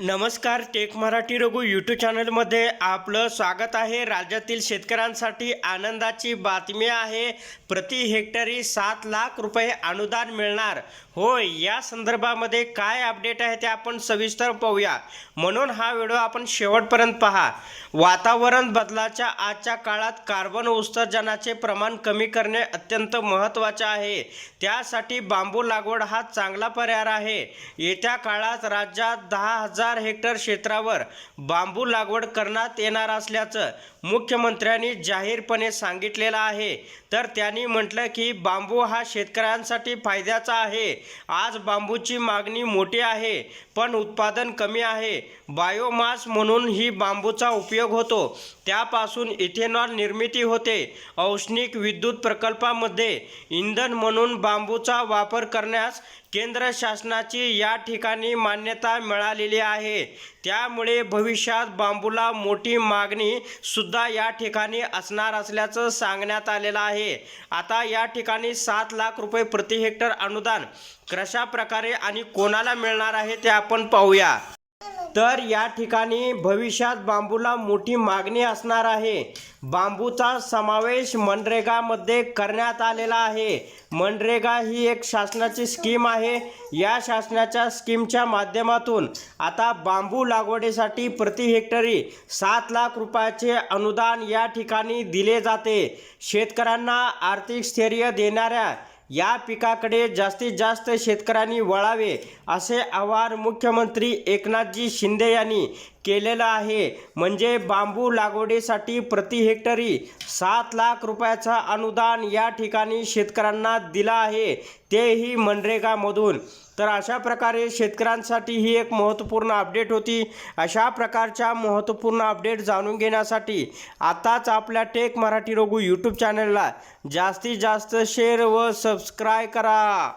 नमस्कार take Marathi Raghu YouTube चॅनलमध्ये आपलं स्वागत आहे. राज्यातील शेतकऱ्यांसाठी आनंदाची बातमी आहे. प्रति हेक्टरी सात लाख रुपये अनुदान मिळणार. होय या संदर्भामध्ये काय अपडेट आहे ते आपण सविस्तर पाहूया. म्हणून हा व्हिडिओ आपण शेवटपर्यंत पहा. वातावरण बदलाच्या आजच्या काळात कार्बन उत्सर्जनाचे प्रमाण कमी करणे अत्यंत महत्त्वाचे आहे. त्यासाठी बांबू लागवड हा चांगला पर्याय आहे. येत्या काळात राज्यात दहा हजार हेक्टर क्षेत्रावर बांबू लागवड करण्यात येणार असल्याचं मुख्यमंत्र्यांनी जाहीरपणे सांगितलेलं आहे. तर त्यांनी म्हटलं की बांबू हा शेतकऱ्यांसाठी फायद्याचा आहे. आज बांबूची मागणी मोठी आहे पण उत्पादन कमी आहे. बायोमास म्हणून ही बांबूचा उपयोग होतो. त्यापासून इथेनॉल निर्मिती होते. औष्णिक विद्युत प्रकल्पामध्ये इंधन म्हणून बांबूचा वापर करण्यास केंद्र शासनाची या ठिकाणी मान्यता मिळालेली आहे. त्यामुळे भविष्यात बांबूला मोठी मागणी सुद्धा या ठिकाणी असणार असल्याचं सांगण्यात आलेलं आहे. आता या ठिकाणी सात लाख रुपये प्रति हेक्टर अनुदान कशा प्रकारे आणि कोणाला मिळणार आहे ते आपण पाहूया. तर या ठिकाणी भविष्यात बांबूला मोठी मागणी असणार आहे. बांबूचा समावेश मनरेगामध्ये करण्यात आलेला आहे. मनरेगा ही एक शासनाची स्कीम आहे. या शासनाच्या स्कीमच्या माध्यमातून आता बांबू लागवडीसाठी प्रति हेक्टरी सात लाख रुपयाचे अनुदान या ठिकाणी दिले जाते. शेतकऱ्यांना आर्थिक स्थैर्य देणाऱ्या या पिकाकडे जास्तीत जास्त शेतकऱ्यांनी वळावे असे आवाहन मुख्यमंत्री एकनाथजी शिंदे यांनी केलेलं आहे. म्हणजे बांबू लागवडीसाठी प्रति हेक्टरी सात लाख रुपयाचा अनुदान या ठिकाणी शेतकऱ्यांना दिला आहे. तेही मनरेगामधून. तर अशा प्रकारे शेतकऱ्यांसाठी ही एक महत्त्वपूर्ण अपडेट होती. अशा प्रकारच्या महत्त्वपूर्ण अपडेट जाणून घेण्यासाठी आताच आपल्या टेक मराठी रघु यूट्यूब चॅनलला जास्तीत जास्त शेअर व सबस्क्राय करा.